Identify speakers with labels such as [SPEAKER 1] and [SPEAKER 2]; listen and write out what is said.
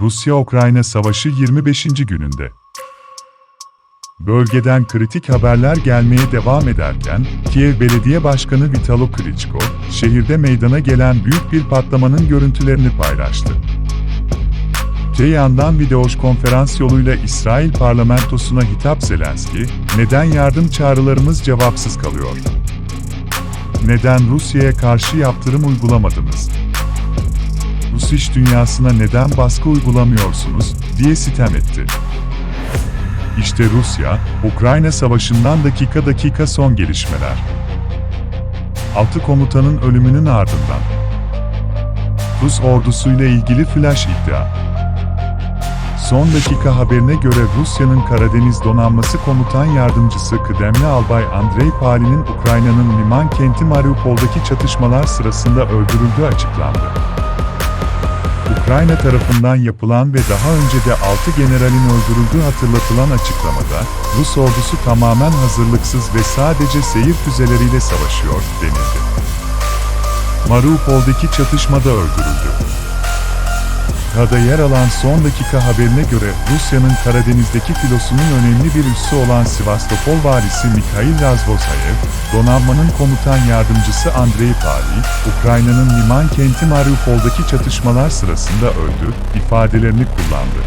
[SPEAKER 1] Rusya-Ukrayna Savaşı 25. gününde. Bölgeden kritik haberler gelmeye devam ederken, Kiev Belediye Başkanı Vitalo Klitschko, şehirde meydana gelen büyük bir patlamanın görüntülerini paylaştı. Öte yandan video konferans yoluyla İsrail parlamentosuna hitap Zelenski, neden yardım çağrılarımız cevapsız kalıyor? Neden Rusya'ya karşı yaptırım uygulamadınız? Rus iş dünyasına neden baskı uygulamıyorsunuz, diye sitem etti. İşte Rusya, Ukrayna Savaşı'ndan dakika dakika son gelişmeler. Altı komutanın ölümünün ardından. Rus ordusuyla ilgili flash iddia. Son dakika haberine göre Rusya'nın Karadeniz Donanması Komutan Yardımcısı Kıdemli Albay Andrei Palin'in Ukrayna'nın liman kenti Mariupol'daki çatışmalar sırasında öldürüldüğü açıklandı. Ukrayna tarafından yapılan ve daha önce de 6 generalin öldürüldüğü hatırlatılan açıklamada, Rus ordusu tamamen hazırlıksız ve sadece seyir füzeleriyle savaşıyor, denildi. Mariupol'daki çatışmada öldürüldü. Kada yer alan son dakika haberine göre Rusya'nın Karadeniz'deki filosunun önemli bir üssü olan Sivastopol valisi Mikhail Razvosayev, donanmanın komutan yardımcısı Andrei Pali, Ukrayna'nın liman kenti Mariupol'daki çatışmalar sırasında öldü, ifadelerini kullandı.